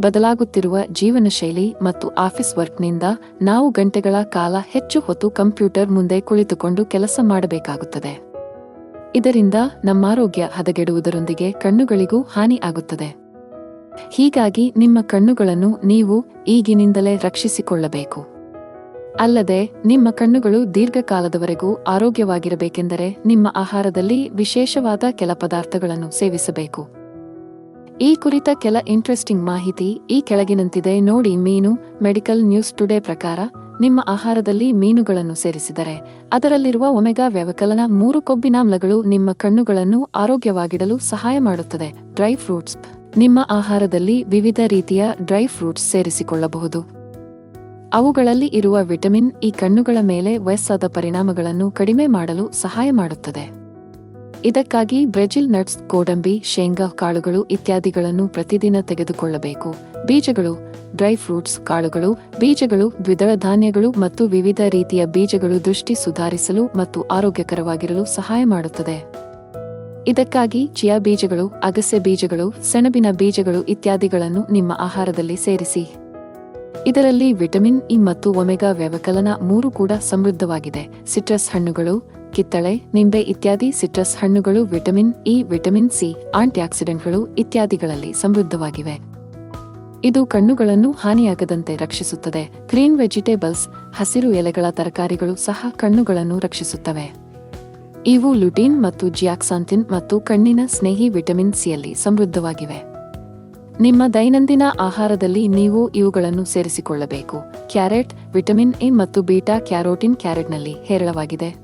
ಬದಲಾಗುತ್ತಿರುವ ಜೀವನ ಶೈಲಿ ಮತ್ತು ಆಫೀಸ್ ವರ್ಕ್ನಿಂದ ನಾವು ಗಂಟೆಗಳ ಕಾಲ ಹೆಚ್ಚು ಹೊತ್ತು ಕಂಪ್ಯೂಟರ್ ಮುಂದೆ ಕುಳಿತುಕೊಂಡು ಕೆಲಸ ಮಾಡಬೇಕಾಗುತ್ತದೆ. ಇದರಿಂದ ನಮ್ಮಾರೋಗ್ಯ ಹದಗೆಡುವುದರೊಂದಿಗೆ ಕಣ್ಣುಗಳಿಗೂ ಹಾನಿ ಆಗುತ್ತದೆ. ಹೀಗಾಗಿ ನಿಮ್ಮ ಕಣ್ಣುಗಳನ್ನು ನೀವು ಈಗಿನಿಂದಲೇ ರಕ್ಷಿಸಿಕೊಳ್ಳಬೇಕು. ಅಲ್ಲದೆ ನಿಮ್ಮ ಕಣ್ಣುಗಳು ದೀರ್ಘಕಾಲದವರೆಗೂ ಆರೋಗ್ಯವಾಗಿರಬೇಕೆಂದರೆ ನಿಮ್ಮ ಆಹಾರದಲ್ಲಿ ವಿಶೇಷವಾದ ಕೆಲ ಪದಾರ್ಥಗಳನ್ನು ಸೇವಿಸಬೇಕು. ಈ ಕುರಿತ ಕೆಲ ಇಂಟ್ರೆಸ್ಟಿಂಗ್ ಮಾಹಿತಿ ಈ ಕೆಳಗಿನಂತಿದೆ. ನೋಡಿ, ಮೀನು ಮೆಡಿಕಲ್ ನ್ಯೂಸ್ ಟುಡೇ ಪ್ರಕಾರ, ನಿಮ್ಮ ಆಹಾರದಲ್ಲಿ ಮೀನುಗಳನ್ನು ಸೇರಿಸಿದರೆ, ಅದರಲ್ಲಿರುವ ಒಮೆಗಾ ವ್ಯವಕಲನ ಮೂರು ಕೊಬ್ಬಿನಾಮ್ಲಗಳು ನಿಮ್ಮ ಕಣ್ಣುಗಳನ್ನು ಆರೋಗ್ಯವಾಗಿಡಲು ಸಹಾಯ ಮಾಡುತ್ತದೆ. ಡ್ರೈ ಫ್ರೂಟ್ಸ್ ನಿಮ್ಮ ಆಹಾರದಲ್ಲಿ ವಿವಿಧ ರೀತಿಯ ಡ್ರೈ ಫ್ರೂಟ್ಸ್ ಸೇರಿಸಿಕೊಳ್ಳಬಹುದು. ಅವುಗಳಲ್ಲಿ ಇರುವ ವಿಟಮಿನ್ ಈ ಕಣ್ಣುಗಳ ಮೇಲೆ ವಯಸ್ಸಾದ ಪರಿಣಾಮಗಳನ್ನು ಕಡಿಮೆ ಮಾಡಲು ಸಹಾಯ ಮಾಡುತ್ತದೆ. ಇದಕ್ಕಾಗಿ ಬ್ರೆಜಿಲ್ ನಟ್ಸ್ ಗೋಡಂಬಿ, ಶೇಂಗಾ ಕಾಳುಗಳು ಇತ್ಯಾದಿಗಳನ್ನು ಪ್ರತಿದಿನ ತೆಗೆದುಕೊಳ್ಳಬೇಕು. ಬೀಜಗಳು, ಡ್ರೈ ಫ್ರೂಟ್ಸ್ ಕಾಳುಗಳು, ಬೀಜಗಳು ದ್ವಿದಳ ಧಾನ್ಯಗಳು ಮತ್ತು ವಿವಿಧ ರೀತಿಯ ಬೀಜಗಳು ದೃಷ್ಟಿ ಸುಧಾರಿಸಲು ಮತ್ತು ಆರೋಗ್ಯಕರವಾಗಿರಲು ಸಹಾಯ ಮಾಡುತ್ತದೆ. ಇದಕ್ಕಾಗಿ ಚಿಯಾ ಬೀಜಗಳು ಅಗಸೆ ಬೀಜಗಳು, ಸೆಣಬಿನ ಬೀಜಗಳು ಇತ್ಯಾದಿಗಳನ್ನು ನಿಮ್ಮ ಆಹಾರದಲ್ಲಿ ಸೇರಿಸಿ. ಇದರಲ್ಲಿ ವಿಟಮಿನ್ ಇ ಮತ್ತು ಒಮೆಗಾ ವ್ಯವಕಲನ ಮೂರು ಕೂಡ ಸಮೃದ್ಧವಾಗಿದೆ. ಸಿಟ್ರಸ್ ಹಣ್ಣುಗಳು, ಕಿತ್ತಳೆ, ನಿಂಬೆ ಇತ್ಯಾದಿ ಸಿಟ್ರಸ್ ಹಣ್ಣುಗಳು ವಿಟಮಿನ್ ಇ, ವಿಟಮಿನ್ ಸಿ, ಆಂಟಿಆಕ್ಸಿಡೆಂಟ್ಗಳು ಇತ್ಯಾದಿಗಳಲ್ಲಿ ಸಮೃದ್ಧವಾಗಿವೆ. ಇದು ಕಣ್ಣುಗಳನ್ನು ಹಾನಿಯಾಗದಂತೆ ರಕ್ಷಿಸುತ್ತದೆ. ಗ್ರೀನ್ ವೆಜಿಟೇಬಲ್ಸ್, ಹಸಿರು ಎಲೆಗಳ ತರಕಾರಿಗಳು ಸಹ ಕಣ್ಣುಗಳನ್ನು ರಕ್ಷಿಸುತ್ತವೆ. ಇವು ಲುಟೀನ್ ಮತ್ತು ಜಿಯಾಕ್ಸಾಂತಿನ್ ಮತ್ತು ಕಣ್ಣಿನ ಸ್ನೇಹಿ ವಿಟಮಿನ್ ಸಿಯಲ್ಲಿ ಸಮೃದ್ಧವಾಗಿವೆ. ನಿಮ್ಮ ದೈನಂದಿನ ಆಹಾರದಲ್ಲಿ ನೀವು ಇವುಗಳನ್ನು ಸೇರಿಸಿಕೊಳ್ಳಬೇಕು. ಕ್ಯಾರೆಟ್, ವಿಟಮಿನ್ ಎ ಮತ್ತು ಬೀಟಾ ಕ್ಯಾರೋಟಿನ್ ಕ್ಯಾರೆಟ್ನಲ್ಲಿ ಹೇರಳವಾಗಿದೆ.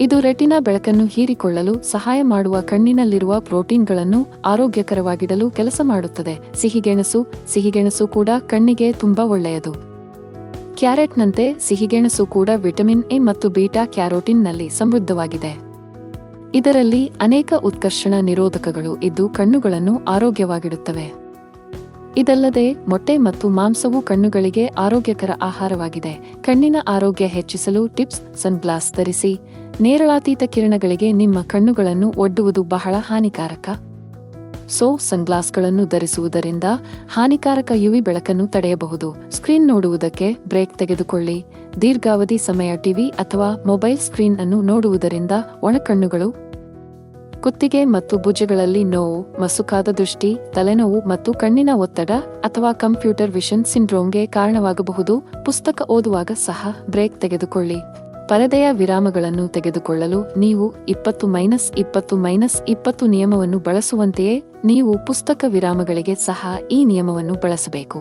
ಇದು ರೆಟಿನಾ ಬೆಳಕನ್ನು ಹೀರಿಕೊಳ್ಳಲು ಸಹಾಯ ಮಾಡುವ ಕಣ್ಣಿನಲ್ಲಿರುವ ಪ್ರೋಟೀನ್ಗಳನ್ನು ಆರೋಗ್ಯಕರವಾಗಿಡಲು ಕೆಲಸ ಮಾಡುತ್ತದೆ. ಸಿಹಿಗೆಣಸು ಸಿಹಿಗೆಣಸು ಕೂಡ ಕಣ್ಣಿಗೆ ತುಂಬಾ ಒಳ್ಳೆಯದು. ಕ್ಯಾರೆಟ್ನಂತೆ ಸಿಹಿಗೆಣಸು ಕೂಡ ವಿಟಮಿನ್ ಎ ಮತ್ತು ಬೀಟಾ ಕ್ಯಾರೋಟಿನ್ನಲ್ಲಿ ಸಮೃದ್ಧವಾಗಿದೆ. ಇದರಲ್ಲಿ ಅನೇಕ ಉತ್ಕರ್ಷಣ ನಿರೋಧಕಗಳು ಇದ್ದು ಕಣ್ಣುಗಳನ್ನು ಆರೋಗ್ಯವಾಗಿಡುತ್ತವೆ. ಇದಲ್ಲದೆ ಮೊಟ್ಟೆ ಮತ್ತು ಮಾಂಸವು ಕಣ್ಣುಗಳಿಗೆ ಆರೋಗ್ಯಕರ ಆಹಾರವಾಗಿದೆ. ಕಣ್ಣಿನ ಆರೋಗ್ಯ ಹೆಚ್ಚಿಸಲು ಟಿಪ್ಸ್ ಸನ್ಗ್ಲಾಸ್ ಧರಿಸಿ, ನೇರಳಾತೀತ ಕಿರಣಗಳಿಗೆ ನಿಮ್ಮ ಕಣ್ಣುಗಳನ್ನು ಒಡ್ಡುವುದು ಬಹಳ ಹಾನಿಕಾರಕ. ಸೊ ಸನ್ಗ್ಲಾಸ್ಗಳನ್ನು ಧರಿಸುವುದರಿಂದ ಹಾನಿಕಾರಕ ಯುವಿ ಬೆಳಕನ್ನು ತಡೆಯಬಹುದು. ಸ್ಕ್ರೀನ್ ನೋಡುವುದಕ್ಕೆ ಬ್ರೇಕ್ ತೆಗೆದುಕೊಳ್ಳಿ. ದೀರ್ಘಾವಧಿ ಸಮಯ ಟಿವಿ ಅಥವಾ ಮೊಬೈಲ್ ಸ್ಕ್ರೀನ್ ಅನ್ನು ನೋಡುವುದರಿಂದ ಒಣಕಣ್ಣುಗಳು, ಕುತ್ತಿಗೆ ಮತ್ತು ಭುಜಗಳಲ್ಲಿ ನೋವು, ಮಸುಕಾದ ದೃಷ್ಟಿ, ತಲೆನೋವು ಮತ್ತು ಕಣ್ಣಿನ ಒತ್ತಡ ಅಥವಾ ಕಂಪ್ಯೂಟರ್ ವಿಷನ್ ಸಿಂಡ್ರೋಮ್ಗೆ ಕಾರಣವಾಗಬಹುದು. ಪುಸ್ತಕ ಓದುವಾಗ ಸಹ ಬ್ರೇಕ್ ತೆಗೆದುಕೊಳ್ಳಿ. ಪರದೆಯ ವಿರಾಮಗಳನ್ನು ತೆಗೆದುಕೊಳ್ಳಲು ನೀವು ಇಪ್ಪತ್ತು ಮೈನಸ್ ಇಪ್ಪತ್ತು ಮೈನಸ್ ಇಪ್ಪತ್ತು ನಿಯಮವನ್ನು ಬಳಸುವಂತೆಯೇ ನೀವು ಪುಸ್ತಕ ವಿರಾಮಗಳಿಗೆ ಸಹ ಈ ನಿಯಮವನ್ನು ಬಳಸಬೇಕು.